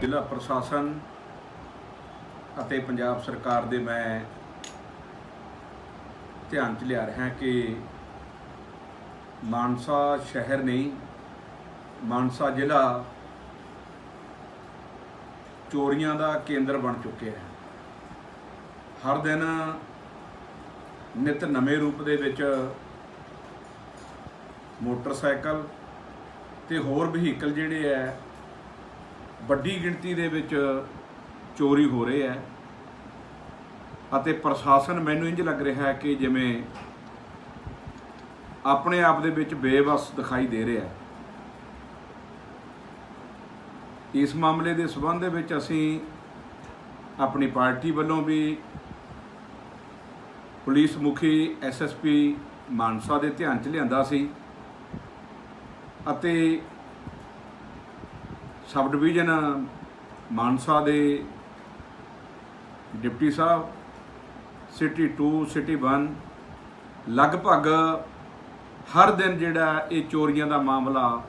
ਜ਼ਿਲ੍ਹਾ ਪ੍ਰਸ਼ਾਸਨ ਅਤੇ ਪੰਜਾਬ ਸਰਕਾਰ ਦੇ ਮੈਂ ਧਿਆਨ 'ਚ ਲਿਆ ਰਿਹਾ ਕਿ ਮਾਨਸਾ ਸ਼ਹਿਰ ਨਹੀਂ, ਮਾਨਸਾ ਜ਼ਿਲ੍ਹਾ ਚੋਰੀਆਂ ਦਾ ਕੇਂਦਰ ਬਣ ਚੁੱਕਿਆ ਹੈ। ਹਰ ਦਿਨ ਨਿਤ ਨਵੇਂ ਰੂਪ ਦੇ ਵਿੱਚ ਮੋਟਰਸਾਈਕਲ ਤੇ ਹੋਰ ਵਹੀਕਲ ਜਿਹੜੇ ਹੈ ਵੱਡੀ ਗਿਣਤੀ ਦੇ ਵਿੱਚ ਚੋਰੀ ਹੋ ਰਹੀ ਹੈ ਅਤੇ ਪ੍ਰਸ਼ਾਸਨ ਮੈਨੂੰ ਇੰਜ ਲੱਗ ਰਿਹਾ ਹੈ ਕਿ ਜਿਵੇਂ ਆਪਣੇ ਆਪ ਦੇ ਵਿੱਚ ਬੇਵਸ ਦਿਖਾਈ ਦੇ ਰਿਹਾ ਹੈ। ਇਸ ਮਾਮਲੇ ਦੇ ਸਬੰਧ ਦੇ ਵਿੱਚ ਅਸੀਂ ਆਪਣੀ ਪਾਰਟੀ ਵੱਲੋਂ ਵੀ ਪੁਲਿਸ ਮੁਖੀ ਐਸਐਸਪੀ ਮਾਨਸਾ ਦੇ ਧਿਆਨ 'ਚ ਲਿਆਂਦਾ ਸੀ ਅਤੇ ਸਬ ਡਿਵੀਜ਼ਨ ਮਾਨਸਾ ਦੇ ਡਿਪਟੀ ਸਾਹਿਬ, ਸਿਟੀ 2 ਸਿਟੀ 1 ਲਗਭਗ ਹਰ ਦਿਨ ਜਿਹੜਾ ਇਹ ਚੋਰੀਆਂ ਦਾ ਮਾਮਲਾ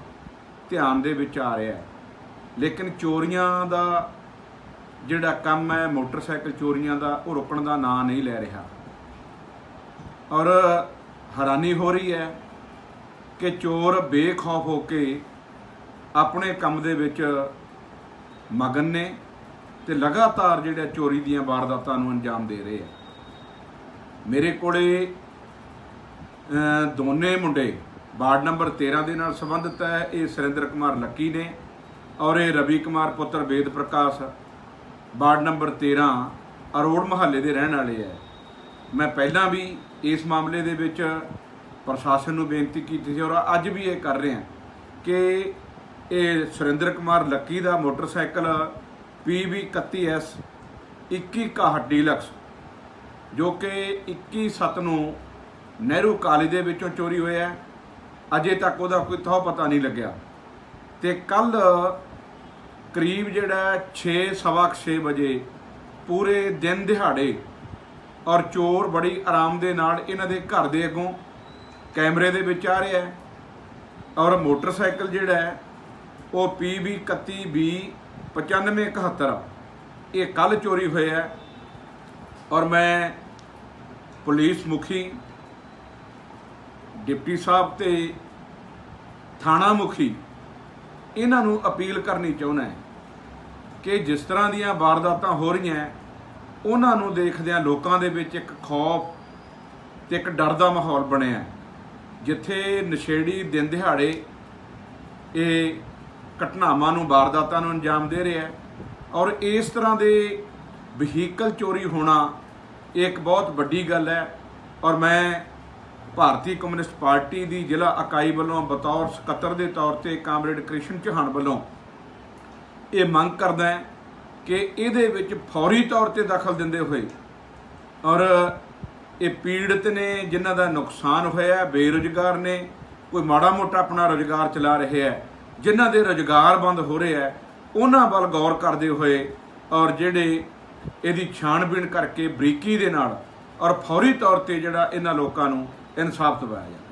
ਧਿਆਨ ਦੇ ਵਿੱਚ ਆ ਰਿਹਾ ਹੈ। ਲੇਕਿਨ ਚੋਰੀਆਂ ਦਾ ਜਿਹੜਾ ਕੰਮ ਹੈ, ਮੋਟਰਸਾਈਕਲ ਚੋਰੀਆਂ ਦਾ, ਉਹ ਰੁਕਣ ਦਾ ਨਾਂ ਨਹੀਂ ਲੈ ਰਿਹਾ। ਔਰ ਹੈਰਾਨੀ ਹੋ ਰਹੀ ਹੈ ਕਿ ਚੋਰ ਬੇਖੌਫ ਹੋ ਕੇ ਆਪਣੇ ਕੰਮ ਦੇ ਵਿੱਚ ਮਗਨ ਨੇ ਤੇ ਲਗਾਤਾਰ ਜਿਹੜਾ ਚੋਰੀ ਦੀਆਂ ਵਾਰਦਾਤਾਂ ਨੂੰ ਅੰਜਾਮ ਦੇ ਰਹੇ ਆ। ਮੇਰੇ ਕੋਲੇ ਦੋਨੇ ਮੁੰਡੇ, ਵਾਰਡ ਨੰਬਰ 13 ਦੇ ਨਾਲ ਸੰਬੰਧਿਤ ਹੈ। ਇਹ ਸੁਰਿੰਦਰ ਕੁਮਾਰ ਲੱਕੀ ਨੇ ਔਰ ਇਹ ਰਵੀ ਕੁਮਾਰ ਪੁੱਤਰ ਵੇਦ ਪ੍ਰਕਾਸ਼। ਵਾਰਡ ਨੰਬਰ 13 ਅਰੋੜ ਮਹੱਲੇ ਦੇ ਰਹਿਣ ਵਾਲੇ ਹੈ। ਮੈਂ ਪਹਿਲਾਂ ਵੀ ਇਸ ਮਾਮਲੇ ਦੇ ਵਿੱਚ ਪ੍ਰਸ਼ਾਸਨ ਨੂੰ ਬੇਨਤੀ ਕੀਤੀ ਸੀ ਔਰ ਅੱਜ ਵੀ ਇਹ ਕਰ ਰਹੇ ਹਾਂ ਕਿ ਇਹ ਸੁਰਿੰਦਰ ਕੁਮਾਰ ਲੱਕੀ ਦਾ ਮੋਟਰਸਾਈਕਲ PB 31S 2161 ਡੀਲਕਸ ਜੋ ਕਿ 21 ਨੂੰ ਨਹਿਰੂ ਕਾਲਜ ਦੇ ਵਿੱਚੋਂ ਚੋਰੀ ਹੋਇਆ ਹੈ। ਅਜੇ ਤੱਕ ਉਹਦਾ ਕੋਈ ਥਹੁ ਪਤਾ ਨਹੀਂ ਲੱਗਿਆ ਤੇ ਕੱਲ ਕਰੀਬ ਜਿਹੜਾ 6 ਸਵਾ 6 ਵਜੇ ਪੂਰੇ ਦਿਨ ਦਿਹਾੜੇ ਔਰ ਚੋਰ ਬੜੀ ਆਰਾਮ ਦੇ ਨਾਲ ਇਹਨਾਂ ਦੇ ਘਰ ਦੇ ਅੱਗੋਂ ਕੈਮਰੇ ਦੇ ਵਿੱਚ ਆ ਰਿਹਾ ਹੈ ਔਰ ਮੋਟਰਸਾਈਕਲ ਜਿਹੜਾ ਹੈ ਉਹ PB 31B 9571 ਇਹ ਕੱਲ ਚੋਰੀ ਹੋਇਆ ਹੈ ਔਰ ਮੈਂ ਪੁਲਿਸ ਮੁਖੀ, ਡਿਪਟੀ ਸਾਹਿਬ ਤੇ ਥਾਣਾ ਮੁਖੀ ਇਹਨਾਂ ਨੂੰ ਅਪੀਲ ਕਰਨੀ ਚਾਹੁੰਦਾ ਹੈ ਕਿ ਜਿਸ ਤਰ੍ਹਾਂ ਦੀਆਂ ਵਾਰਦਾਤਾਂ ਹੋ ਰਹੀਆਂ ਉਹਨਾਂ ਨੂੰ ਦੇਖਦਿਆਂ ਲੋਕਾਂ ਦੇ ਵਿੱਚ ਇੱਕ ਖੌਫ ਤੇ ਇੱਕ ਡਰ ਦਾ ਮਾਹੌਲ ਬਣਿਆ ਜਿੱਥੇ ਨਸ਼ੇੜੀ ਦਿਨ ਦਿਹਾੜੇ ਇਹ ਘਟਨਾਵਾਂ ਨੂੰ ਵਾਰਦਾਤਾਂ ਨੂੰ ਅੰਜਾਮ ਦੇ ਰਿਹਾ ਹੈ। ਔਰ ਇਸ ਤਰ੍ਹਾਂ ਦੇ ਵਹੀਕਲ ਚੋਰੀ ਹੋਣਾ ਇੱਕ ਬਹੁਤ ਵੱਡੀ ਗੱਲ ਹੈ। ਔਰ ਮੈਂ ਭਾਰਤੀ ਕਮਿਊਨਿਸਟ ਪਾਰਟੀ ਦੀ ਜ਼ਿਲ੍ਹਾ ਇਕਾਈ ਵੱਲੋਂ ਬਤੌਰ ਸਕੱਤਰ ਦੇ ਤੌਰ ਤੇ ਕਾਮਰੇਡ ਕ੍ਰਿਸ਼ਨ ਚੌਹਾਨ ਵੱਲੋਂ ਇਹ ਮੰਗ ਕਰਦਾ ਹੈ ਕਿ ਇਹਦੇ ਵਿੱਚ ਫੌਰੀ ਤੌਰ ਤੇ ਦਖਲ ਦਿੰਦੇ ਹੋਏ ਔਰ ਇਹ ਪੀੜਤ ਨੇ ਜਿਨ੍ਹਾਂ ਦਾ ਨੁਕਸਾਨ ਹੋਇਆ ਹੈ, ਬੇਰੁਜ਼ਗਾਰ ਨੇ ਕੋਈ ਮਾੜਾ ਮੋਟਾ ਆਪਣਾ ਰੁਜ਼ਗਾਰ ਚਲਾ ਰਿਹਾ ਹੈ ਜਿਨ੍ਹਾਂ ਦੇ ਰੁਜ਼ਗਾਰ ਬੰਦ ਹੋ ਰਹੇ ਹੈ ਉਹਨਾਂ ਵੱਲ ਗੌਰ ਕਰਦੇ ਹੋਏ ਔਰ ਜਿਹੜੇ ਇਹਦੀ ਛਾਣਬੀਣ ਕਰਕੇ ਬਰੀਕੀ ਦੇ ਨਾਲ ਔਰ ਫੌਰੀ ਤੌਰ ਤੇ ਜਿਹੜਾ ਇਹਨਾਂ ਲੋਕਾਂ ਨੂੰ ਇਨਸਾਫ ਦਿਵਾਇਆ ਜਾਵੇ।